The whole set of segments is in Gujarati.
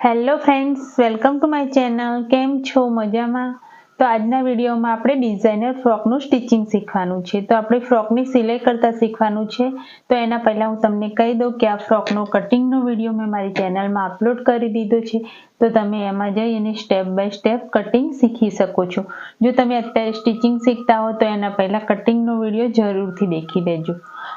Hello friends welcome to my channel કેમ છો? મજામાં? તો આજના વિડીયોમાં આપણે ડિઝાઇનર ફ્રોકનું સ્ટિચિંગ શીખવાનું છે. તો આપણે ફ્રોકની સિલાઈ કરતાં શીખવાનું છે. તો એના પહેલાં હું તમને કહી દઉં કે આ ફ્રોકનો કટિંગનો વીડિયો મેં મારી ચેનલમાં અપલોડ કરી દીધો છે. તો તમે એમાં જઈ અને સ્ટેપ બાય સ્ટેપ કટિંગ શીખી શકો છો. જો તમે અત્યારે સ્ટિચિંગ શીખતા હો તો એના પહેલાં કટિંગનો વીડિયો જરૂરથી દેખી લેજો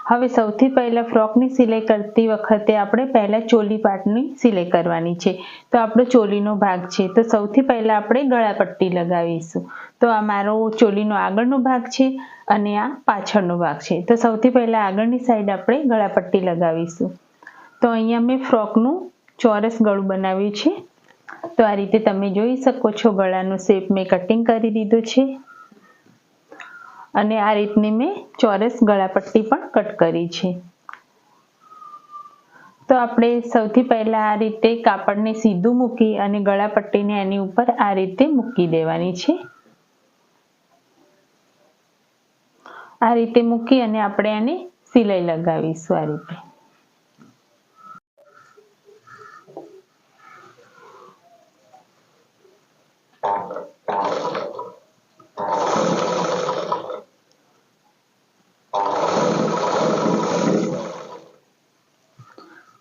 હવે સૌથી પહેલાં ફ્રોકની સિલાઈ કરતી વખતે આપણે પહેલાં ચોલી પાટની સિલાઈ કરવાની છે. તો આપણો ચોલીનો ભાગ છે. તો સૌથી પહેલાં આપણે ગળાપટ્ટી લગાવીશું. તો આ મારો ચોલીનો આગળનો ભાગ છે અને આ પાછળનો ભાગ છે. તો સૌથી પહેલાં આગળની સાઈડ આપણે ગળાપટ્ટી લગાવીશું. તો અહીંયા મેં ફ્રોકનું ચોરસ ગળું બનાવ્યું છે. તો આ રીતે તમે જોઈ શકો છો ગળાનો શેપ મેં કટિંગ કરી દીધો છે. અને આ રીતની મેં ચોરસ ગળાપટ્ટી પણ કટ કરી છે. તો આપણે સૌથી પહેલા આ રીતે કાપડને સીધું મૂકી અને ગળાપટ્ટીને એની ઉપર આ રીતે મૂકી દેવાની છે. આ રીતે મૂકી અને આપણે એને સિલાઈ લગાવીશું આ રીતે.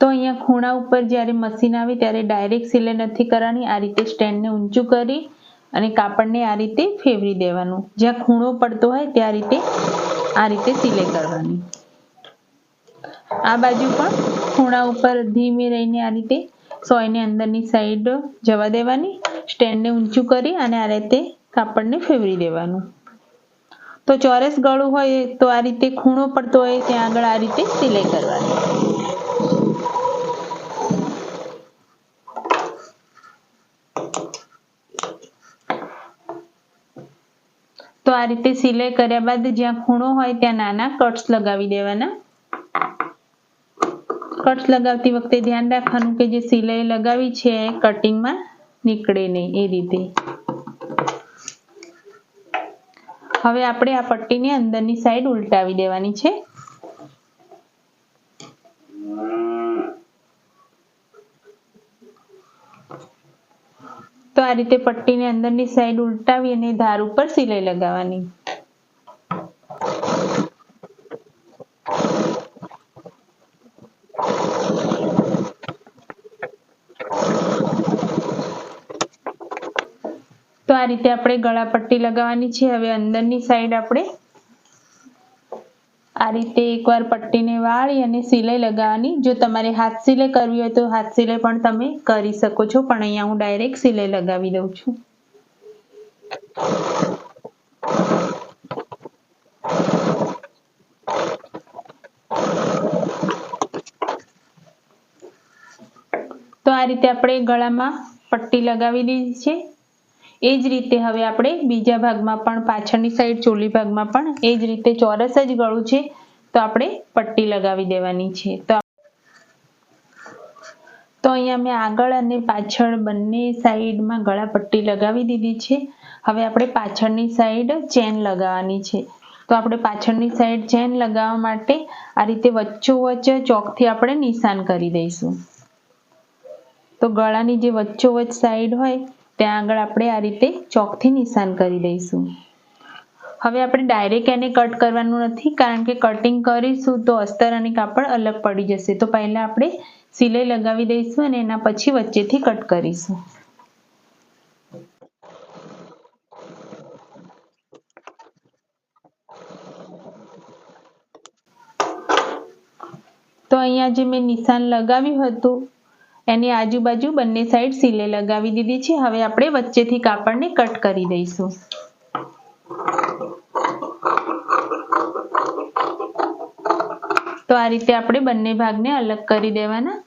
તો અહીંયા ખૂણા ઉપર જ્યારે મશીન આવે ત્યારે ડાયરેક્ટ સિલાઈ નથી કરવાની આ રીતે સ્ટેન્ડને ઊંચું કરી અને કાપડને આ રીતે ફેરવી દેવાનું. જ્યાં ખૂણો પડતો હોય ત્યાં રીતે આ રીતે સિલાઈ કરવાની. આ બાજુ પણ ખૂણા ઉપર ધીમે રહીને આ રીતે સોયની અંદરની સાઈડ જવા દેવાની સ્ટેન્ડને ઊંચું કરી અને આ રીતે કાપડને ફેરવી દેવાનું. તો ચોરસ ગળું હોય તો આ રીતે ખૂણો પડતો હોય ત્યાં આગળ આ રીતે સિલાઈ કરવાની. તો આ રીતે સિલાઈ કર્યા બાદ જ્યાં ખૂણો હોય ત્યાં નાના કટ્સ લગાવી દેવાના. કટ્સ લગાવતી વખતે ધ્યાન રાખવાનું કે જે સિલાઈ લગાવી છે એ કટિંગમાં નીકળે નહીં એ રીતે. હવે આપણે આ પટ્ટીને અંદરની સાઈડ ઉલટાવી દેવાની છે. તો આ રીતે પટ્ટીને અંદરની સાઈડ ઉલટાવી અને ધાર ઉપર સિલાઈ લગાવવાની. તો આ રીતે આપણે ગળા પટ્ટી લગાવવાની છે. હવે અંદરની સાઈડ આપણે આ રીતે એકવાર પટ્ટીને વાળી અને સિલાઈ લગાવવાની. જો તમારે હાથ સિલાઈ કરવી હોય તો હાથ સિલાઈ પણ તમે કરી શકો છો, પણ અહીંયા હું ડાયરેક્ટ સિલાઈ લગાવી દઉં છું. તો આ રીતે આપણે ગળામાં પટ્ટી લગાવી દીધી છે. એ જ રીતે હવે આપણે બીજા ભાગમાં પણ પાછળની સાઈડ ચોલી ભાગમાં પણ એ જ રીતે ચોરસ જ ગળું છે. તો આપણે પટ્ટી લગાવી દેવાની છે. તો તો અહીંયા મેં આગળ અને પાછળ બંને સાઈડમાં ગળા પટ્ટી લગાવી દીધી છે. હવે આપણે પાછળની સાઈડ ચેન લગાવવાની છે. તો આપણે પાછળની સાઈડ ચેન લગાવવા માટે આ રીતે વચ્ચોવચ્ચ ચોકથી આપણે નિશાન કરી દઈશું. તો ગળાની જે વચ્ચોવચ્ચ સાઈડ હોય ત્યાં આગળ આપણે આ રીતે ચોકથી નિશાન કરી દઈશું. હવે આપણે ડાયરેક્ટ એને કટ કરવાનું નથી, કારણ કે કટિંગ કરીશું તો અસ્તર અને કાપડ અલગ પડી જશે. તો પહેલા આપણે સિલાઈ લગાવી દઈશું અને એના પછી વચ્ચેથી કટ કરીશું. તો અહીંયા જે મેં નિશાન લગાવ્યું હતું એની આજુબાજુ બંને સાઈડ સીલે લગાવી દીધી છે. હવે આપણે વચ્ચેથી કાપડને કટ કરી દઈશું. તો આ રીતે આપણે બંને ભાગને અલગ કરી દેવાના.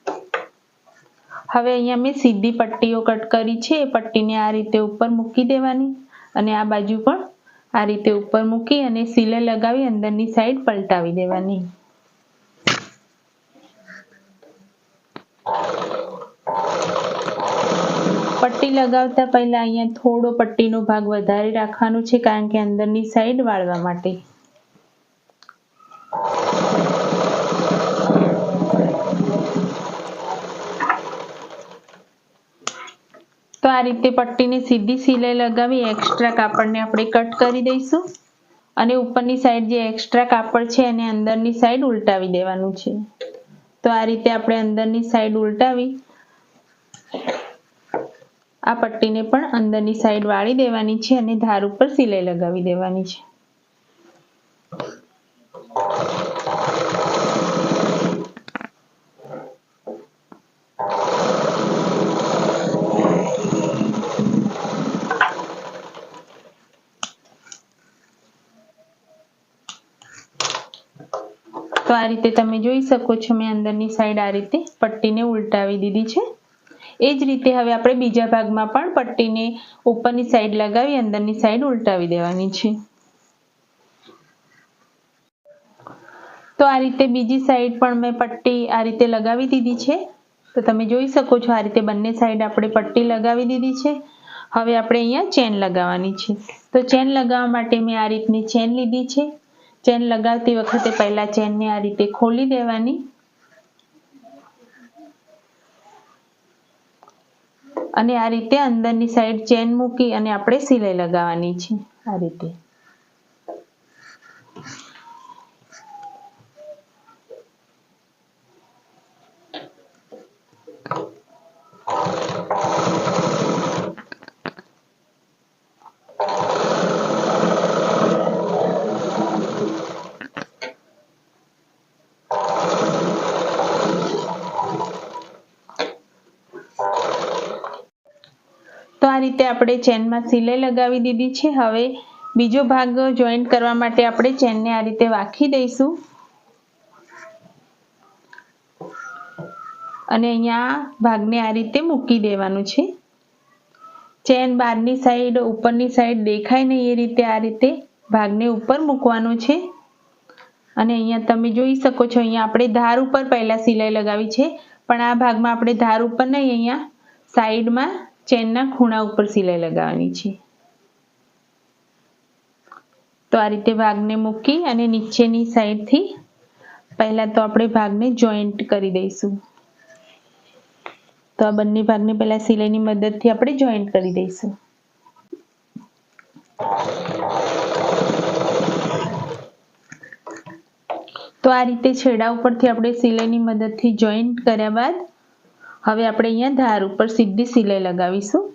હવે અહીંયા મેં સીધી પટ્ટીઓ કટ કરી છે. એ પટ્ટીને આ રીતે ઉપર મૂકી દેવાની અને આ બાજુ પણ આ રીતે ઉપર મૂકી અને સીલે લગાવી અંદરની સાઈડ પલટાવી દેવાની. પટ્ટી લગાવતા પહેલા અહીંયા થોડો પટ્ટીનો ભાગ વધારે રાખવાનો છે, કારણ કે અંદરની સાઈડ વાળવા માટે. તો આ રીતે પટ્ટીને સીધી સિલાઈ લગાવી એક્સ્ટ્રા કાપડને આપણે કટ કરી દઈશું. અને ઉપરની સાઈડ જે એક્સ્ટ્રા કાપડ છે, એને અંદરની સાઈડ ઉલટાવી દેવાનું છે. તો આ રીતે આપણે અંદરની સાઈડ ઉલટાવી આ પટ્ટીને પણ અંદરની સાઈડ વાળી દેવાની છે અને ધાર ઉપર સિલાઈ લગાવી દેવાની છે. તો આ રીતે તમે જોઈ શકો છો મેં અંદરની સાઈડ આ રીતે પટ્ટીને ઉલટાવી દીધી છે. એ જ રીતે હવે આપણે બીજા ભાગમાં પણ પટ્ટીને ઉપરની સાઈડ લગાવી, અંદરની સાઈડ ઉલટાવી દેવાની છે. તો આ રીતે બીજી સાઈડ પણ મેં પટ્ટી આ રીતે લગાવી દીધી છે. તો તમે જોઈ શકો છો, આ રીતે બંને સાઈડ આપણે પટ્ટી લગાવી દીધી છે. હવે આપણે અહીંયા ચેન લગાવવાની છે. તો ચેન લગાવવા માટે મેં આ રીતની ચેન લીધી છે. ચેન લગાવતી વખતે પહેલાં ચેનને આ રીતે ખોલી દેવાની. અને આ રીતે અંદરની સાઈડ ચેન મૂકી અને આપણે સિલાઈ લગાવવાની છે. આ રીતે. તો આ રીતે આપણે ચેનમાં સિલાઈ લગાવી દીધી છે. હવે બીજો ભાગ જોઈન્ટ કરવા માટે આપણે ચેનને આ રીતે વાખી દઈશું. અને અહીંયા ભાગને આ રીતે મૂકી દેવાનું છે. ચેન બહારની સાઈડ, ઉપરની સાઈડ દેખાય નહીં એ રીતે આ રીતે ભાગને ઉપર મૂકવાનો છે. અને અહીંયા તમે જોઈ શકો છો, અહીંયા આપણે ધાર ઉપર પહેલાં સિલાઈ લગાવી છે. પણ આ ભાગમાં આપણે ધાર ઉપર નહીં, અહીંયા સાઈડમાં ચેનના ખૂણા ઉપર સિલાઈ લગાવવાની છે. તો આ રીતે ભાગને મૂકી અને નીચેની સાઈડથી પહેલા તો આપણે ભાગને જોઈન્ટ કરી દઈશું. તો આ બંને ભાગને પહેલા સિલાઈની મદદથી આપણે જોઈન્ટ કરી દઈશું. તો આ રીતે છેડા ઉપરથી આપણે સિલાઈની મદદથી જોઈન્ટ કર્યા બાદ હવે આપણે અહીંયા ધાર ઉપર સીધી સિલાઈ લગાવીશું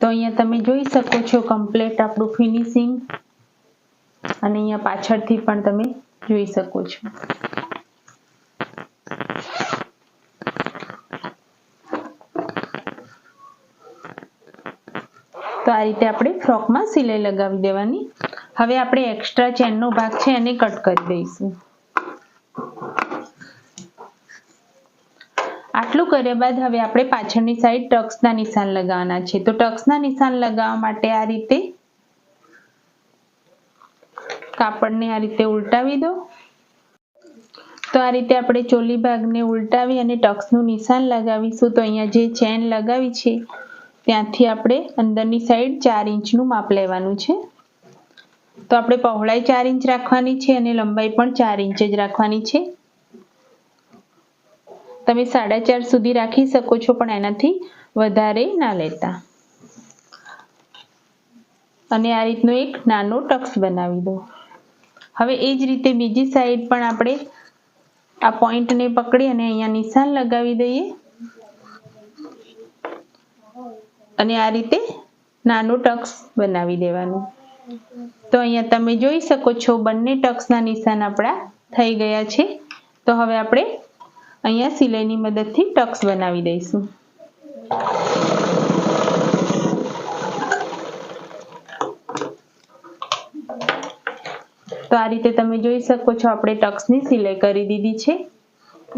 તો અહીંયા તમે જોઈ શકો છો કમ્પ્લીટ આપણું ફિનિશિંગ અને અહીંયા પાછળથી પણ તમે જોઈ શકો છો. તો આ રીતે આપણે ફ્રોકમાં સિલાઈ લગાવી દેવાની. હવે આપણે એક્સ્ટ્રા ચેનનો ભાગ છે એને કટ કરી દઈશું આટલું કર્યા બાદ હવે આપણે પાછળની સાઈડ ટક્સના નિશાન લગાવવાના છે. તો ટક્સના નિશાન લગાવવા માટે આ રીતે કાપડને આ રીતે ઉલટાવી દો. તો આ રીતે આપણે ચોલી ભાગને ઉલટાવી અને ટક્સનું નિશાન લગાવીશું. તો અહીંયા જે ચેન લગાવી છે, ત્યાંથી આપણે અંદરની સાઈડ ચાર ઇંચનું માપ લેવાનું છે. તો આપણે પહોળાઈ ચાર ઇંચ રાખવાની છે અને લંબાઈ પણ ચાર ઇંચ જ રાખવાની છે. તમે સાડા ચાર સુધી રાખી શકો છો, પણ એનાથી વધારે ના લેતા. અને આ રીતનો એક નાનો ટક્સ બનાવી દો. હવે એ જ રીતે બીજી સાઈડ પણ આપણે આ પોઈન્ટને પકડી અને અહીંયા નિશાન લગાવી દઈએ. અને આ રીતે નાનો ટક્સ બનાવી દેવાનું. તો અહીંયા તમે જોઈ શકો છો, બંને ટક્સના નિશાન આપણા થઈ ગયા છે. તો હવે આપણે અહીંયા સિલાઈની મદદથી ટક્સ બનાવી દઈશું. તો આ રીતે તમે જોઈ શકો છો, આપણે ટક્સની સિલાઈ કરી દીધી છે.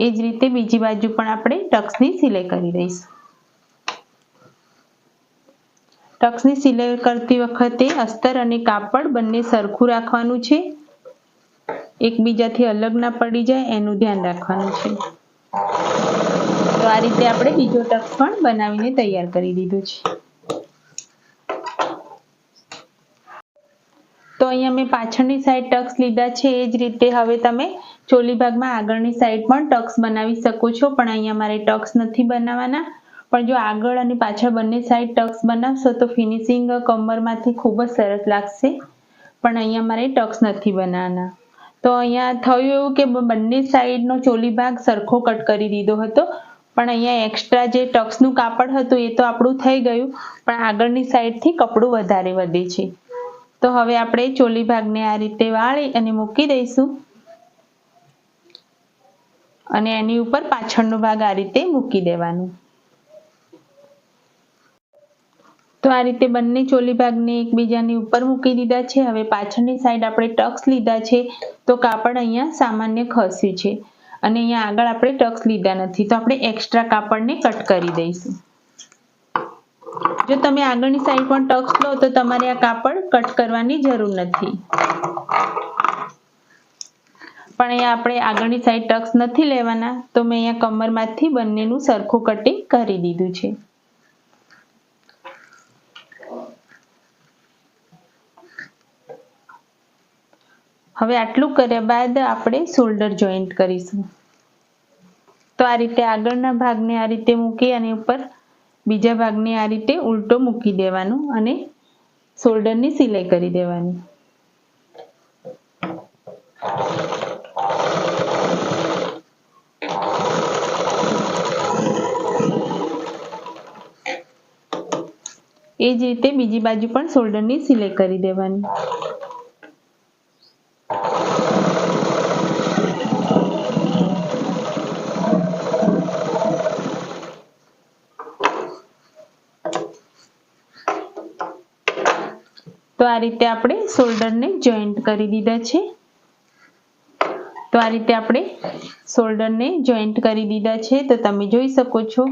એ જ રીતે બીજી બાજુ પણ આપણે ટક્સની સિલાઈ કરી દઈશું. ટક્સની સિલાઈ કરતી વખતે અસ્તર અને કાપડ બંને સરખું રાખવાનું છે. એકબીજાથી અલગ ના પડી જાય, એનું ધ્યાન રાખવાનું છે. તો આ રીતે આપણે બીજો ટક્સ પણ બનાવીને તૈયાર કરી દીધો છે. તો અહીંયા મેં પાછળની સાઈડ ટક્સ લીધા છે, એ જ રીતે હવે તમે ચોલી ભાગમાં આગળની સાઈડ પણ ટક્સ બનાવી શકો છો, પણ અહીંયા મારે ટક્સ નથી બનાવવાના. પણ જો આગળ અને પાછળ બંને સાઈડ ટક્સ બનાવશો તો ફિનિશિંગ કમરમાંથી ખૂબ જ સરસ લાગશે. પણ અહીંયા મારે ટક્સ નથી બનાવવાના. તો અહીંયા થયું એવું કે બંને સાઈડનો ચોલી ભાગ સરખો કટ કરી દીધો હતો. પણ અહીંયા એક્સ્ટ્રા જે ટક્સનું કાપડ હતું એ તો આપણું થઈ ગયું. પણ આગળની સાઈડથી કપડું વધારે વધે છે. તો હવે આપણે ચોલી ભાગને આ રીતે વાળી અને મૂકી દઈશું. અને એની ઉપર પાછળનો ભાગ આ રીતે મૂકી દેવાનું. તો આ રીતે બંને ચોલી ભાગને એકબીજાની ઉપર મૂકી દીધા છે. હવે પાછળની સાઈડ આપણે ટક્સ લીધા છે. તો કાપડ અહીંયા સામાન્ય ખસ્યું છે. અને અહીંયા આગળ આપણે ટક્સ લીધા નથી. તો આપણે એક્સ્ટ્રા કાપડને કટ કરી દઈશું. જો તમે આગળની સાઈડ પણ ટક્સ લો, તો તમારે આ કાપડ કટ કરવાની જરૂર નથી. પણ અહીંયા આપણે આગળની સાઈડ ટક્સ નથી લેવાના. તો મેં અહીંયા કમરમાંથી બંનેનું સરખું કટિંગ કરી દીધું છે. હવે આટલું કર્યા બાદ આપણે શોલ્ડર જોઈન્ટ કરીશું. તો આ રીતે આગળના ભાગને આ રીતે મૂકી અને ઉપર બીજા ભાગને આ રીતે ઉલટો મૂકી દેવાનું અને શોલ્ડરની સિલાઈ કરી દેવાની. એ જ રીતે બીજી બાજુ પણ શોલ્ડરની સિલાઈ કરી દેવાની. તો આ રીતે આપણે શોલ્ડરને જોઈન્ટ કરી દીધા છે. તો આ રીતે આપણે શોલ્ડરને જોઈન્ટ કરી દીધા છે. તો તમે જોઈ શકો છો,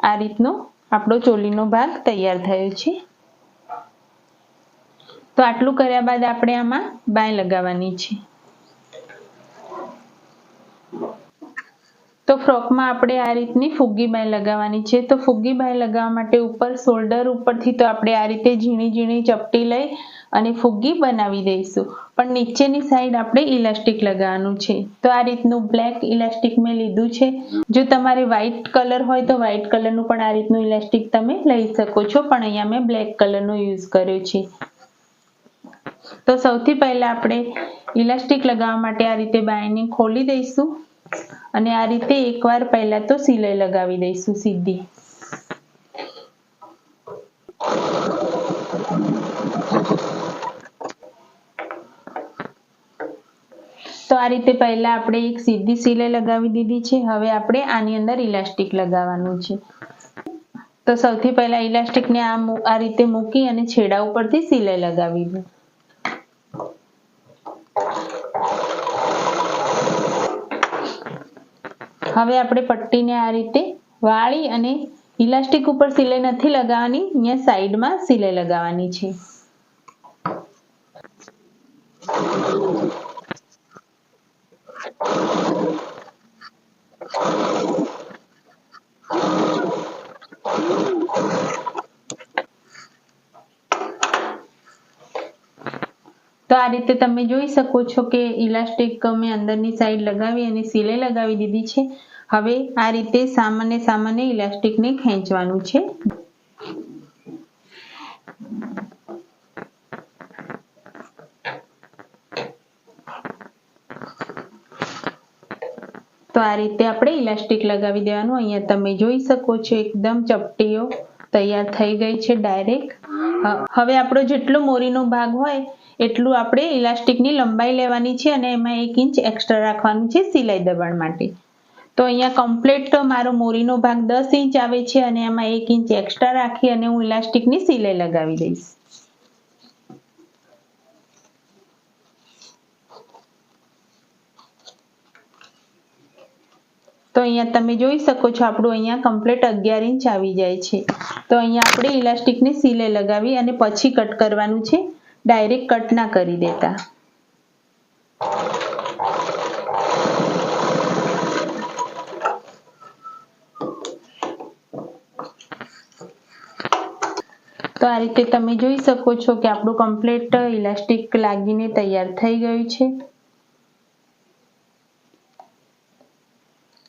આ રીતનો આપણો ચોલીનો ભાગ તૈયાર થયો છે. તો આટલું કર્યા બાદ આપણે આમાં બાય લગાવવાની છે. તો ફ્રોકમાં આપણે આ રીતની ફુગ્ગી બાય લગાવવાની છે. તો ફુગ્ગી બાય લગાવવા માટે ઉપર શોલ્ડર ઉપરથી તો આપણે આ રીતે ઝીણી ઝીણી ચપટી લઈ અને ફુગ્ગી બનાવી દઈશું. પણ નીચેની સાઈડ આપણે ઇલાસ્ટિક લગાવવાનું છે. તો આ રીતનું બ્લેક ઇલાસ્ટિક મેં લીધું છે. જો તમારે વ્હાઇટ કલર હોય તો વ્હાઇટ કલરનું પણ આ રીતનું ઇલાસ્ટિક તમે લઈ શકો છો. પણ અહીંયા મેં બ્લેક કલરનો યુઝ કર્યો છે. તો સૌથી પહેલાં આપણે ઇલાસ્ટિક લગાવવા માટે આ રીતે બાયને ખોલી દઈશું. અને આ રીતે એકવાર પહેલા તો સિલાઈ લગાવી દઈશું સીધી. તો આ રીતે પહેલા આપણે એક સીધી સિલાઈ લગાવી દીધી છે. હવે આપણે આની અંદર ઇલાસ્ટિક લગાવવાનું છે. તો સૌથી પહેલા ઇલાસ્ટિકને આ આ રીતે મૂકી અને છેડા ઉપરથી સિલાઈ લગાવી દઉં. હવે આપણે પટ્ટીને આ રીતે વાળી અને ઇલાસ્ટિક ઉપર સિલાઈ નથી લગાવવાની, અહીંયા સાઈડમાં સિલાઈ લગાવવાની છે. તો આ રીતે તમે જોઈ શકો છો કે ઇલાસ્ટિક મેં અંદરની સાઈડ લગાવી અને સિલાઈ લગાવી દીધી છે. હવે આ રીતે સામાન્ય સામાન્ય ઇલાસ્ટિકને ખેંચવાનું છે. તો આ રીતે આપણે ઇલાસ્ટિક લગાવી દેવાનું. અહીંયા તમે જોઈ શકો છો એકદમ ચપટીઓ તૈયાર થઈ ગઈ છે ડાયરેક્ટ. હવે આપણો જેટલો મોરીનો ભાગ હોય એટલું આપણે ઇલાસ્ટિકની લંબાઈ લેવાની છે અને એમાં એક ઇંચ એક્સ્ટ્રા રાખવાનું છે સિલાઈ દબાણ માટે. તો અહીંયા કમ્પ્લીટ મારો મોરીનો ભાગ દસ ઇંચ આવે છે અને એમાં એક ઇંચ એક્સ્ટ્રા રાખી અને હું ઇલાસ્ટિકની સિલાઈ લગાવી દઈશ. તો અહીંયા તમે જોઈ શકો છો આપણું અહીંયા કમ્પ્લીટ અગિયાર ઇંચ આવી જાય છે. તો અહીંયા આપણે ઇલાસ્ટિકની સિલાઈ લગાવી અને પછી કટ કરવાનું છે. ડાયરેક્ટ કટ ના કરી દેતા. તો આ રીતે તમે જોઈ શકો છો કે આપણું કમ્પ્લીટ ઇલાસ્ટિક લાગીને તૈયાર થઈ ગયું છે.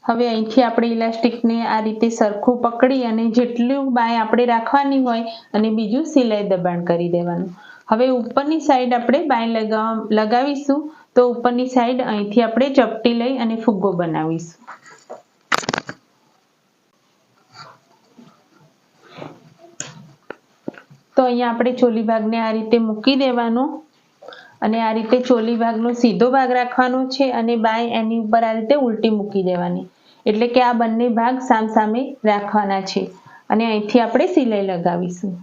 હવે અહીંથી આપણે ઇલાસ્ટિકને આ રીતે સરખું પકડી અને જેટલું બાય આપણે રાખવાની હોય અને બીજું સિલાઈ દબાણ કરી દેવાનું. હવે ઉપરની સાઈડ આપણે બાય લગાવ લગાવીશું. તો ઉપરની સાઈડ અહીંથી આપણે ચપટી લઈ અને ફુગ્ગો બનાવીશું. તો અહીંયા આપણે ચોલી ભાગને આ રીતે મૂકી દેવાનો. અને આ રીતે ચોલી ભાગનો સીધો ભાગ રાખવાનો છે અને બાય એની ઉપર આ રીતે ઉલટી મૂકી દેવાની. એટલે કે આ બંને ભાગ સામસામે રાખવાના છે. અને અહીંથી આપણે સિલાઈ લગાવીશું.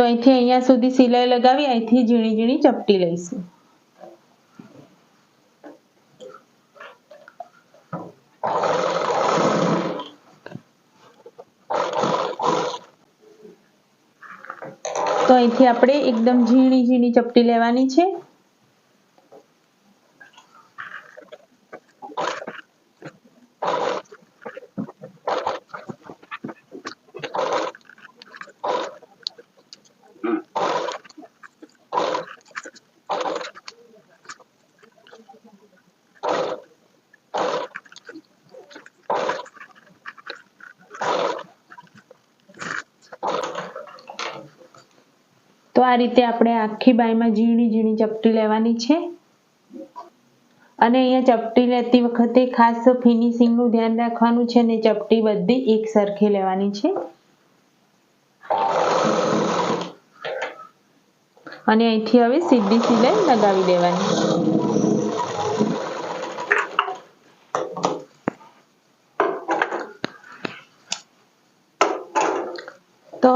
તો અહીંથી અહીંયા સુધી સિલાઈ લગાવી, અહીંથી ઝીણી ઝીણી ચપટી લઈશું. તો અહીંથી આપણે એકદમ ઝીણી ઝીણી ચપટી લેવાની છે. તો આ રીતે આપણે આખી બાયમાં ઝીણી ઝીણી ચપટી લેવાની છે. અને અહીંયા ચપટી લેતી વખતે ખાસ ફિનિશિંગનું ધ્યાન રાખવાનું છે અને ચપટી બધી એક સરખી લેવાની છે. અને અહીંથી હવે સીધી સિલાઈ લગાવી દેવાની.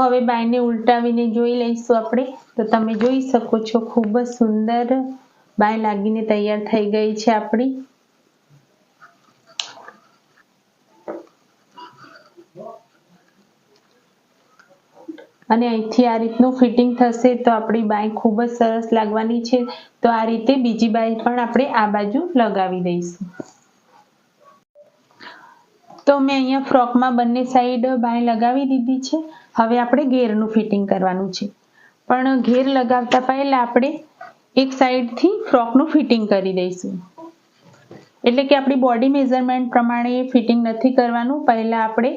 હવે બાયને ઉલટાવીને જોઈ લઈશું આપણે. તો તમે જોઈ શકો છો, ખૂબ જ સુંદર બાય લાગીને તૈયાર થઈ ગઈ છે આપણી. અને અહીંથી આ રીતનું ફિટિંગ થશે તો આપણી બાય ખૂબ જ સરસ લાગવાની છે. તો આ રીતે બીજી બાય પણ આપણે આ બાજુ લગાવી દઈશું. તો મેં અહીંયા ફ્રોકમાં બંને સાઈડ બાય લગાવી દીધી છે. હવે આપણે ઘેરનું ફિટિંગ કરવાનું છે. પણ ઘેર લગાવતા પહેલાં આપણે એક સાઈડથી ફ્રોકનું ફિટિંગ કરી દઈશું. એટલે કે આપણી બોડી મેઝરમેન્ટ પ્રમાણે ફિટિંગ નથી કરવાનું. પહેલાં આપણે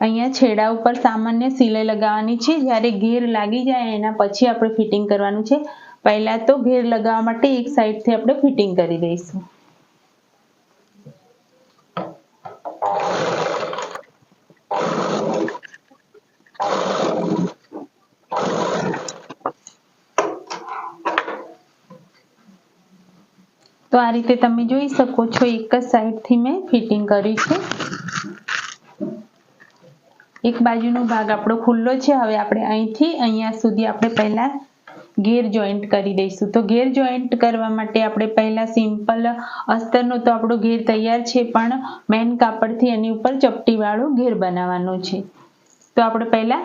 અહીંયા છેડા ઉપર સામાન્ય સિલાઈ લગાવવાની છે. જ્યારે ઘેર લાગી જાય એના પછી આપણે ફિટિંગ કરવાનું છે. પહેલાં તો ઘેર લગાવવા માટે એક સાઈડથી આપણે ફિટિંગ કરી દઈશું. તો આ રીતે તમે જોઈ શકો છો એક જ સાઈડથી મેં ફિટિંગ કર્યું છે. એક બાજુનો ભાગ આપણો ખુલ્લો છે, હવે આપણે અહીંથી અહીંયા સુધી આપણે પહેલાં ઘેર જોઈન્ટ કરી દઈશું. તો ઘેર જોઈન્ટ કરવા માટે આપણે પહેલાં સિમ્પલ અસ્તરનો તો આપણો ઘેર તૈયાર છે, પણ મેન કાપડથી એની ઉપર ચપટીવાળો ઘેર બનાવવાનો છે. તો આપણે પહેલાં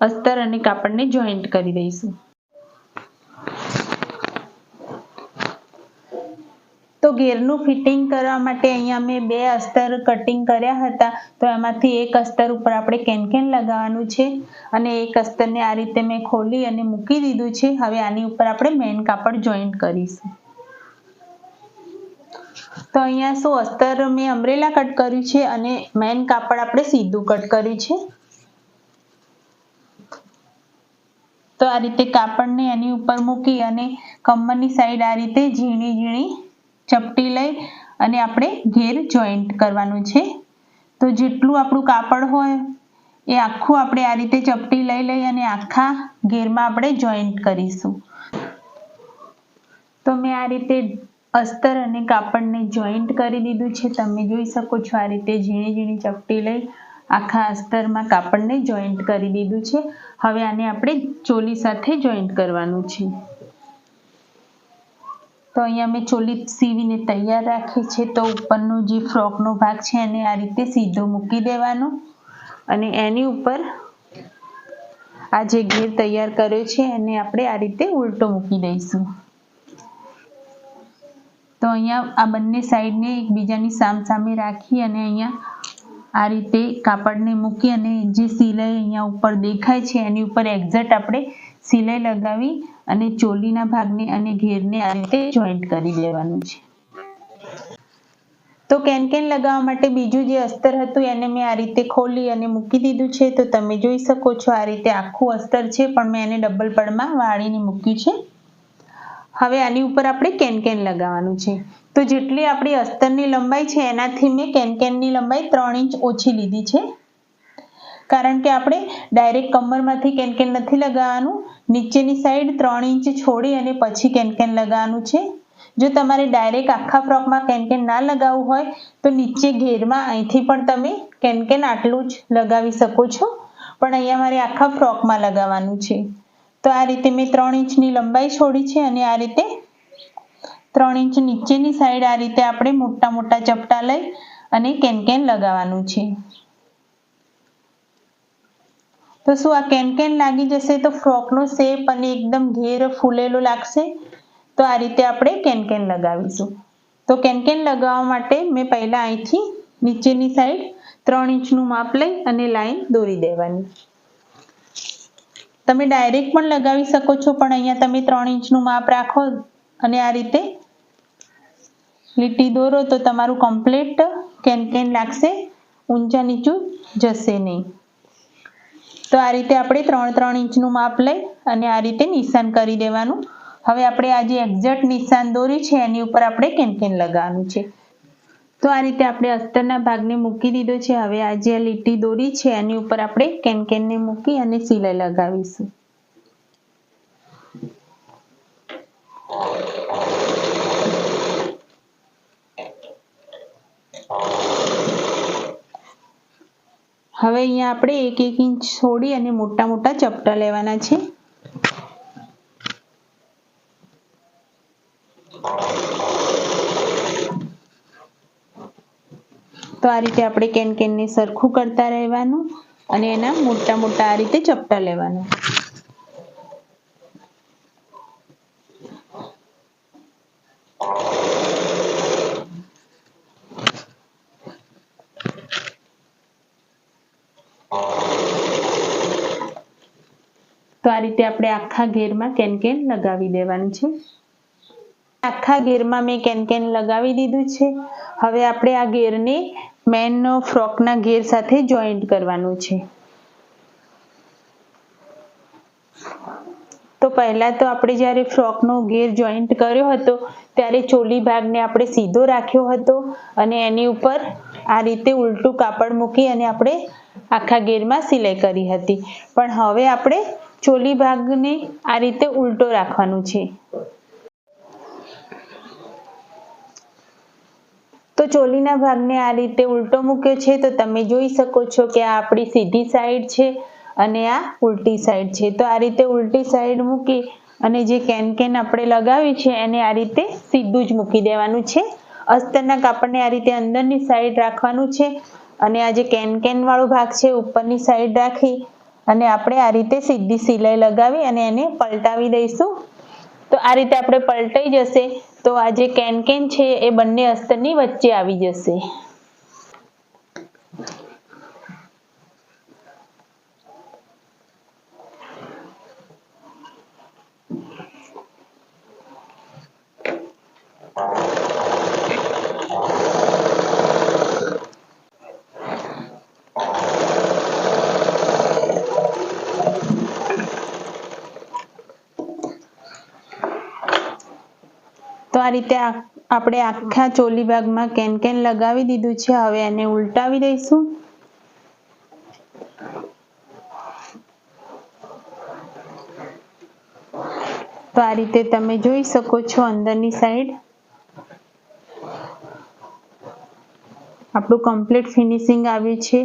અસ્તર અને કાપડને જોઈન્ટ કરી દઈશું. તો ઘેરનું ફિટિંગ કરવા માટે અહીંયા મેં બે અસ્તર કટિંગ કર્યા હતા. તો એમાંથી એક અસ્તર ઉપર આપણે કેનકેન લગાવવાનું છે અને એક અસ્તરને આ રીતે મેં ખોલી અને મૂકી દીધું છે. હવે આની ઉપર આપણે મેન કાપડ જોઈન્ટ કરીશું. તો અહીંયા શું અસ્તર મેં અમરેલા કટ કર્યું છે અને મેન કાપડ આપણે સીધું કટ કર્યું છે. તો આ રીતે કાપડને એની ઉપર મૂકી અને કમરની સાઈડ આ રીતે ઝીણી ઝીણી ચપટી લઈ અને આપણે ઘેર જોઈન્ટ કરવાનું છે. તો જેટલું આપણું કાપડ હોય, એ આખું આપણે આ રીતે ચપટી લઈ લઈ અને આખા ઘેરમાં આપણે જોઈન્ટ કરીશું. તો મેં આ રીતે અસ્તર અને કાપડને જોઈન્ટ કરી દીધું છે. તમે જોઈ શકો છો આ રીતે ઝીણી ઝીણી ચપટી લઈ આખા અસ્તરમાં કાપડને જોઈન્ટ કરી દીધું છે. હવે આને આપણે ચોલી સાથે જોઈન્ટ કરવાનું છે. તો અહીંયા મેં ચોલી સીવીને તૈયાર રાખી છે તો ઉપરનો જે ફ્રોકનો ભાગ છે એને આ રીતે સીધો મૂકી દેવાનો. અને એની ઉપર આ જે ઘેર તૈયાર કર્યો છે એને આપણે આ રીતે ઉલટો મૂકી દઈશું. તો અહીંયા આ બંને સાઈડને એકબીજાની સામસામે રાખી અને અહીંયા આ રીતે કાપડને મૂકી અને જે સિલાઈ અહીંયા ઉપર દેખાય છે એની ઉપર એક્ઝેક્ટ આપણે સિલાઈ લગાવી અને ચોલીના ભાગને અને ઘેરને આ રીતે જોઈન્ટ કરી દેવાનું છે. તો કેનકેન લગાવવા માટે બીજું જે અસ્તર હતું એને મેં આ રીતે ખોલી અને મૂકી દીધું છે. તો તમે જોઈ શકો છો આ રીતે આખું અસ્તર છે પણ મેં એને ડબલ પડમાં વાળીને મૂક્યું છે. હવે આની ઉપર આપણે કેનકેન લગાવવાનું છે. તો જેટલી આપણી અસ્તરની લંબાઈ છે એનાથી મેં કેનકેનની લંબાઈ ત્રણ ઇંચ ઓછી લીધી છે. કારણ કે આપણે ડાયરેક્ટ કમરમાંથી કેનકેન નથી લગાવવાનું, નીચેની સાઈડ ત્રણ ઇંચ છોડી અને પછી કેનકેન લગાવવાનું છે. જો તમારે ડાયરેક્ટ આખા ફ્રોકમાં કેનકેન ના લગાવવું હોય, તો નીચે ઘેરમાં અહીંથી પણ તમે કેનકેન આટલું જ લગાવી શકો છો. પણ અહીંયા મારે આખા ફ્રોકમાં લગાવવાનું છે. તો આ રીતે મેં ત્રણ ઇંચની લંબાઈ છોડી છે અને આ રીતે ત્રણ ઇંચ નીચેની સાઈડ આ રીતે આપણે મોટા મોટા ચપટા લઈ અને કેનકેન લગાવવાનું છે. તો શું આ કેનકેન લાગી જશે? તો ફ્રોકનો શેપ અને એકદમ ઘેર ફૂલેલો લાગશે. તો આ રીતે આપણે કેનકેન લગાવીશું. તો કેનકેન લગાવવા માટે મેં પહેલાં અહીંથી નીચેની સાઈડ ત્રણ ઇંચનું માપ લઈ અને લાઈન દોરી દેવાની. તમે ડાયરેક્ટ પણ લગાવી શકો છો, પણ અહીંયા તમે ત્રણ ઇંચનું માપ રાખો અને આ રીતે લીટી દોરો તો તમારું કમ્પ્લીટ કેન લાગશે. ઊંચા નીચું જશે નહીં. તો આ રીતે આપણે ત્રણ ત્રણ ઇંચનું માપ લઈ અને આ રીતે નિશાન કરી દેવાનું. હવે આપણે આ જે એક્ઝેક્ટ નિશાન દોરી છે, એની ઉપર આપણે કેનકેન લગાવવાનું છે. તો આ રીતે આપણે અસ્તરના ભાગને મૂકી દીધો છે. હવે આ જે લીટી દોરી છે, એની ઉપર આપણે કેનકેનને મૂકી અને સિલાઈ લગાવીશું. હવે અહીંયા આપણે એક એક ઇંચ છોડી અને મોટા મોટા ચપટા લેવાના છે. તો આ રીતે આપણે કેન કેનને સરખું કરતા રહેવાનું અને એના મોટા મોટા આ રીતે ચપટા લેવાના. તો આ રીતે આપણે આખા ઘેરમાં કેનકેન લગાવી દેવાનું છે. આખા ઘેરમાં મેં કેનકેન લગાવી દીધું છે. હવે આપણે આ ઘેરને મેનનો ફ્રોકના ઘેર સાથે જોઈન્ટ કરવાનું છે. તો પહેલાં તો આપણે જ્યારે ફ્રોકનો ઘેર જોઈન્ટ કર્યો હતો, ત્યારે ચોલી ભાગને આપણે સીધો રાખ્યો હતો અને એની ઉપર આ રીતે ઉલટું કાપડ મૂકી અને આપણે આખા ઘેરમાં સિલાઈ કરી હતી. પણ હવે આપણે ચોલી ભાગને આ રીતે ઉલટો રાખવાનું છે. તો ચોલીના ભાગને આ રીતે ઉલટો મૂક્યો છે તો તમે જોઈ શકો છો કે આ આપણી સીધી સાઈડ છે અને આ ઉલટી સાઈડ છે. તો આ રીતે ઉલટી સાઈડ મૂકી અને જે કેન કેન આપણે લગાવી છે એને આ રીતે સીધું જ મૂકી દેવાનું છે. અસ્તરના કાપડને આ રીતે અંદરની સાઈડ રાખવાનું છે અને આ જે કેન કેન વાળો ભાગ છે ઉપરની સાઈડ રાખી અને આપણે આ રીતે સીધી સિલાઈ લગાવી અને એને પલટાવી દઈશું. તો આ રીતે આપણે પલટાઈ જશે. તો આ જે કેન કેન છે એ બંને અસ્તરની વચ્ચે આવી જશે. રીતે આપણે આખા ચોલી ભાગમાં કેન કેન લગાવી દીધું છે. હવે એને ઉલટાવી દઈશું. તો આ રીતે તમે જોઈ શકો છો અંદરની સાઈડ. આપણું કમ્પ્લીટ ફિનિશિંગ આવ્યું છે.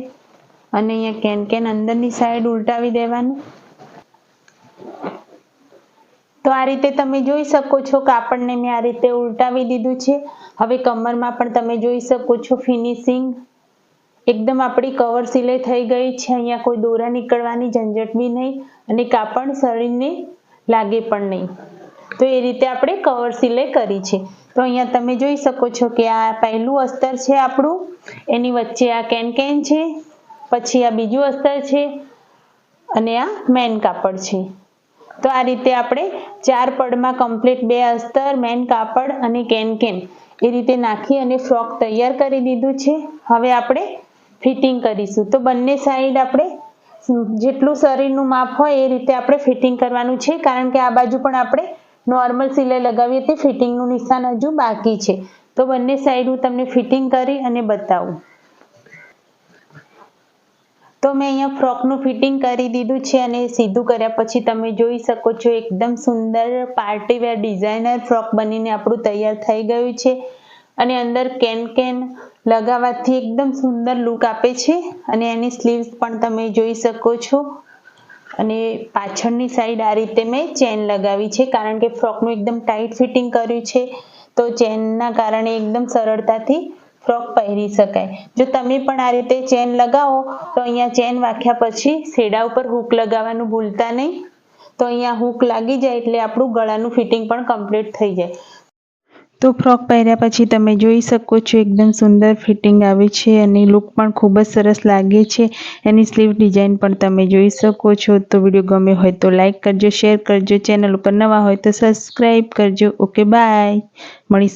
અને અહીંયા કેન કેન અંદરની સાઈડ ઉલટાવી દેવાનું. તો આ રીતે તમે જોઈ શકો છો કાપડને મેં આ રીતે ઉલટાવી દીધું છે. હવે કમરમાં પણ તમે જોઈ શકો છો ફિનિશિંગ. એકદમ આપણી કવર સિલાઈ થઈ ગઈ છે. અહીંયા કોઈ દોરા નીકળવાની ઝંઝટ બી નહીં અને કાપડ શરીરને લાગે પણ નહીં. તો એ રીતે આપણે કવર સિલાઈ કરી છે. તો અહીંયા તમે જોઈ શકો છો કે આ પહેલું અસ્તર છે આપણું. એની વચ્ચે આ કેન કેન છે. પછી આ બીજું અસ્તર છે અને આ મેન કાપડ છે. તો આ રીતે આપણે ચાર પડમાં કમ્પ્લીટ બે અસ્તર, મેન કાપડ અને કેન કેન. એ રીતે નાખી અને ફ્રોક તૈયાર કરી દીધું છે. હવે આપણે ફિટિંગ કરીશું. તો બંને સાઈડ આપણે જેટલું શરીરનું માપ હોય એ રીતે આપણે ફિટિંગ કરવાનું છે. કારણ કે આ બાજુ પણ આપણે નોર્મલ સિલાઈ લગાવીએ તે ફિટિંગનું નિશાન હજુ બાકી છે. તો બંને સાઈડ હું તમને ફિટિંગ કરી અને બતાવું. તો મેં અહીંયા ફ્રોકનું ફિટિંગ કરી દીધું છે અને સીધું કર્યા પછી તમે જોઈ શકો છો એકદમ સુંદર પાર્ટીવેર ડિઝાઇનર ફ્રોક બનીને આપણું તૈયાર થઈ ગયું છે. અને અંદર કેન કેન લગાવવાથી એકદમ સુંદર લુક આપે છે અને એની સ્લીવ્સ પણ તમે જોઈ શકો છો. અને પાછળની સાઈડ આ રીતે મેં ચેન લગાવી છે કારણ કે ફ્રોકનું એકદમ ટાઈટ ફિટિંગ કર્યું છે. તો ચેનના કારણે એકદમ સરળતાથી ફ્રોક પહેરી શકાય. જો તમે પણ આ રીતે ચેન લગાવો, તો અહીંયા ચેન વાખ્યા પછી સેડા ઉપર હૂક લગાવવાનું ભૂલતા નહીં. તો અહીંયા હૂક લાગી જાય એટલે આપણું ગળાનું ફિટિંગ પણ કમ્પ્લીટ થઈ જાય. તો ફ્રોક પહેર્યા પછી તમે જોઈ શકો છો એકદમ સુંદર ફિટિંગ આવે છે અને લુક પણ ખૂબ જ સરસ લાગે છે. એની સ્લીવ ડિઝાઇન પણ તમે જોઈ શકો છો. તો વીડિયો ગમ્યો હોય તો લાઇક કરજો શેર કરજો. ચેનલ ઉપર નવા હોય તો સબસ્ક્રાઈબ કરજો. ઓકે બાય મળીશું.